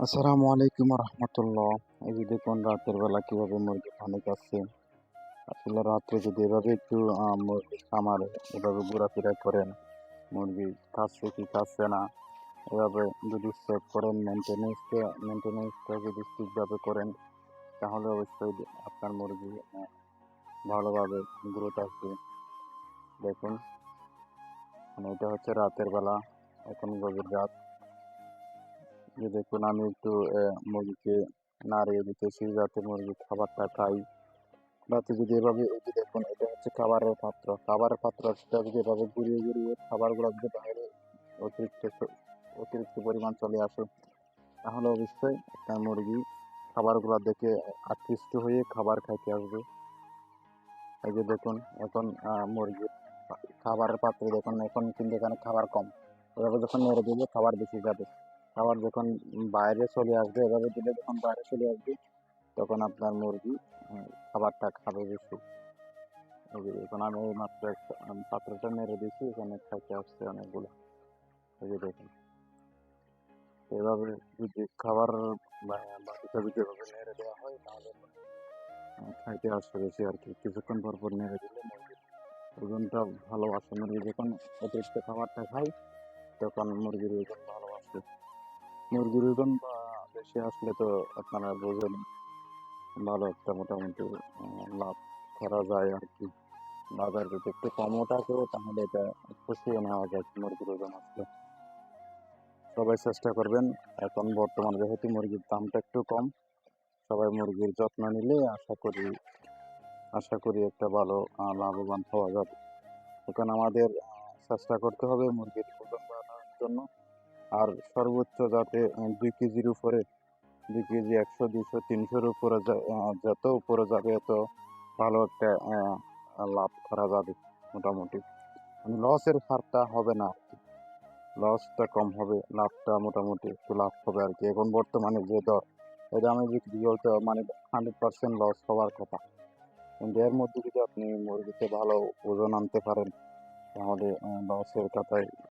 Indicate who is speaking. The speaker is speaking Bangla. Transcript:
Speaker 1: আসসালামু আলাইকুম রহমতুল্লাহ এই যে দেখুন, রাতের বেলা কীভাবে মুরগি পানি খাচ্ছে আসলে রাত্রে যদি এভাবে একটু মুরগি খামারে এভাবে ঘোরাফেরা করেন, মুরগি খাচ্ছে কি খাচ্ছে না, এভাবে যদি চেক করেন মেনটেনেন্সকে মেনটেনেন্সটা যদি ঠিকভাবে করেন, তাহলে অবশ্যই আপনার মুরগি ভালোভাবে গ্রোথ আসবে। দেখুন মানে এটা হচ্ছে রাতের বেলা, এখন গভীর রাত। যে দেখুন আমি একটু মুরগিকে নাড়িয়ে দিতেছি যাতে মুরগি খাবারটা খাই। রাতে যদি এভাবে এই দেখুন এটা হচ্ছে খাবারের পাত্র। খাবারের পাত্রটা যদি এভাবে ঘুরিয়ে ঘুরিয়ে খাবারগুলো যদি বাইরে অতিরিক্ত অতিরিক্ত পরিমাণ চলে আসে তাহলে অবশ্যই একটা মুরগি খাবারগুলো দেখে আকৃষ্ট হয়ে খাবার খাইতে আসবে। এই যে দেখুন এখন আহ, মুরগির খাবারের পাত্রে দেখুন এখন কিন্তু এখানে খাবার কম। এভাবে যখন নেড়ে দিলে খাবার বেশি যাবে। খাবার যখন বাইরে চলে আসবে, এভাবে দিলে যখন বাইরে চলে আসবে, তখন আপনার মুরগি খাবারটা খাবে বেশি। এখন আমি এই মাত্র একটা পাত্রটা নেড়ে দিয়েছি, এখানে খাইতে আসছে অনেকগুলো। দেখুন। এভাবে যদি খাবার বাকিটা যদি এভাবে নেড়ে দেওয়া হয়, তাহলে খাইতে আসবে বেশি আর কি। কিছুক্ষণ পর পর নেড়ে দিলে মুরগির ওজনটা ভালো আসে। মুরগি যখন অতিরিক্ত খাবারটা খায়, তখন মুরগির ওজন ভালো আসে। মুরগির ওজন বেশি আসলে তো আপনারা বোঝেন ভালো একটা মোটামুটি লাভ করা যায় আর কি। বাজার যদি একটু কমও থাকে, তাহলে এটা পুষিয়ে নেওয়া যায় মুরগির ওজন আসলে। সবাই চেষ্টা করবেন, এখন বর্তমানে যেহেতু মুরগির দামটা একটু কম, সবাই মুরগির যত্ন নিলে আশা করি আশা করি একটা ভালো লাভবান হওয়া যাবে। এখন আমাদের চেষ্টা করতে হবে মুরগির ওজন বাড়ানোর জন্য। আর সর্বোচ্চ যাতে দুই কেজির উপরে, দুই কেজি একশো দুশো তিনশোর উপরে যত উপরে যাবে এত ভালো একটা লাভ করা যাবে মোটামুটি। মানে লসের হারটা হবে না লসটা কম হবে, লাভটা মোটামুটি একটু লাভ হবে আর কি এখন বর্তমানে যে দর এই দামে বিক্রি করতে মানে হান্ড্রেড পার্সেন্ট লস হওয়ার কথা। কিন্তু এর মধ্যে যদি আপনি মুরগিতে ভালো ওজন আনতে পারেন, তাহলে লসের কথায়